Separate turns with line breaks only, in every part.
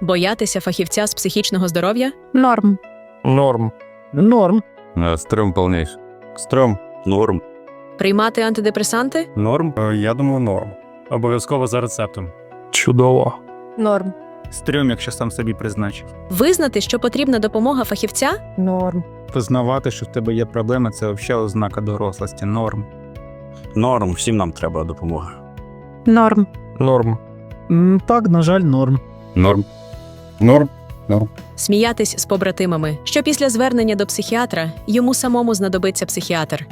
Боятися фахівця з психічного здоров'я?
Норм.
Норм.
Норм.
Е, Стрьом повніший.
Стрьом. Норм.
Приймати антидепресанти?
Норм.
Е, Я думаю, норм. Обов'язково за рецептом.
Чудово.
Норм.
Стрьом, якщо сам собі призначив.
Визнати, що потрібна допомога фахівця?
Норм.
Визнавати, що в тебе є проблеми, це взагалі ознака дорослості. Норм.
Норм, всім нам треба допомога.
Норм.
Норм.
Так, на жаль, норм. Норм.
Норм.
норм.
Сміятись з побратимами, що після звернення до психіатра йому самому знадобиться психіатр.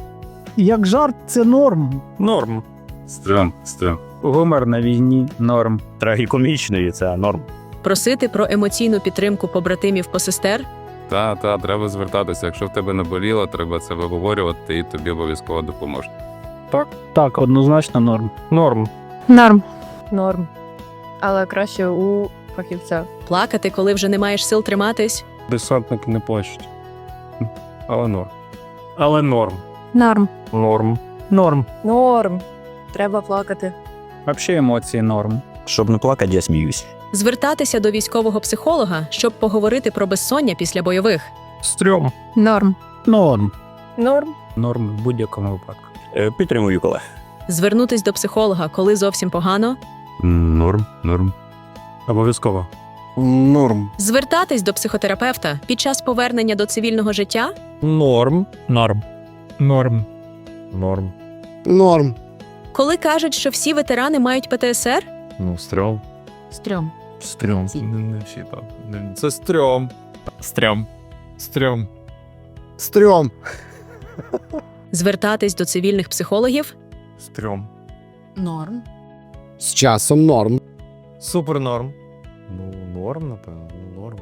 Як жарт, це норм.
Норм.
Стрьом. Стрьом.
Гумор на війні. Норм.
Трагікомічний це норм.
Просити про емоційну підтримку побратимів посестер?
Та, та, треба звертатися. Якщо в тебе наболіло, треба це виговорювати і тобі обов'язково допоможуть.
Так, однозначно норм.
Норм.
Норм.
Норм. Але краще у фахівця.
Плакати, коли вже не маєш сил триматись?
Десантники не плачуть. Але норм. Але норм.
Норм.
Норм.
Норм.
Норм. Треба плакати.
Взагалі емоції норм.
Щоб не плакати, я сміюсь.
Звертатися до військового психолога, щоб поговорити про безсоння після бойових.
Стрьом.
Норм. Норм.
Норм.
Норм в будь-якому випадку.
Е, Підтримую колег.
Звернутись до психолога, коли зовсім погано.
Норм. Норм.
Обов'язково.
Норм.
Звертатись до психотерапевта під час повернення до цивільного життя.
Норм.
Норм. Норм.
Норм.
Норм.
Коли кажуть, що всі ветерани мають ПТСР,
Ну, стрьом.
Стрьом.
Стрьом. Не, не всі так. Не- Це стрьом. Стрьом. Стрьом.
Стрьом.
звертатись до цивільних психологів.
Стрьом.
Норм.
З часом норм.
Супер норм. Ну, норм, напевно. Норм.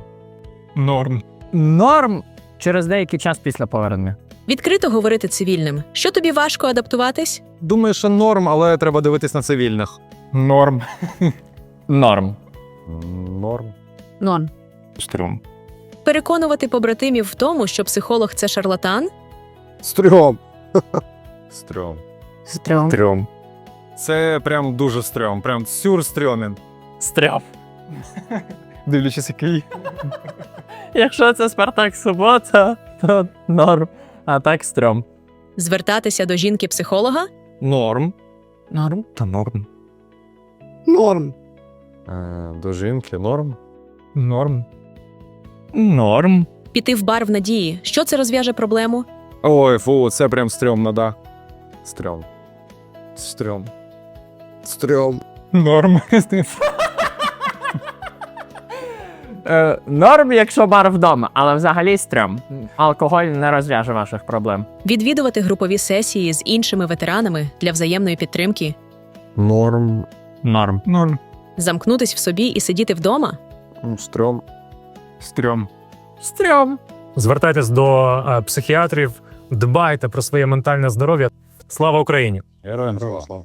Норм.
Норм через деякий час після повернення.
Відкрито говорити цивільним, що тобі важко адаптуватись,
Думаю, що норм, але треба дивитись на цивільних.
Норм.
Норм.
Норм.
Норм.
Стрьом.
переконувати побратимів в тому, що психолог це шарлатан,
Стрьом.
Стрьом.
Стрьом.
Стрьом. Це прям дуже стрьом, прям сюр стрьомін.
Стрьом.
Дивлячись, який.
Якщо це Спартак субота, то норм. А так стрьом.
звертатися до жінки-психолога,
Норм.
Норм.
Та норм.
Норм.
Е, до жінки норм.
Норм. Норм.
піти в бар в надії, що це розв'яже проблему,
Ой, фу, це прям стрьомно, да. Стрьом. Стрьом.
Стрьом.
Норм.
Е, норм, якщо бар вдома, але взагалі стрьом. Алкоголь не розв'яже ваших проблем.
відвідувати групові сесії з іншими ветеранами для взаємної підтримки,
Норм.
Норм. Норм.
замкнутись в собі і сидіти вдома.
Стрьом.
Стрьом.
Стрьом.
Звертайтесь до е, психіатрів, дбайте про своє ментальне здоров'я. Слава Україні!
Героям слава.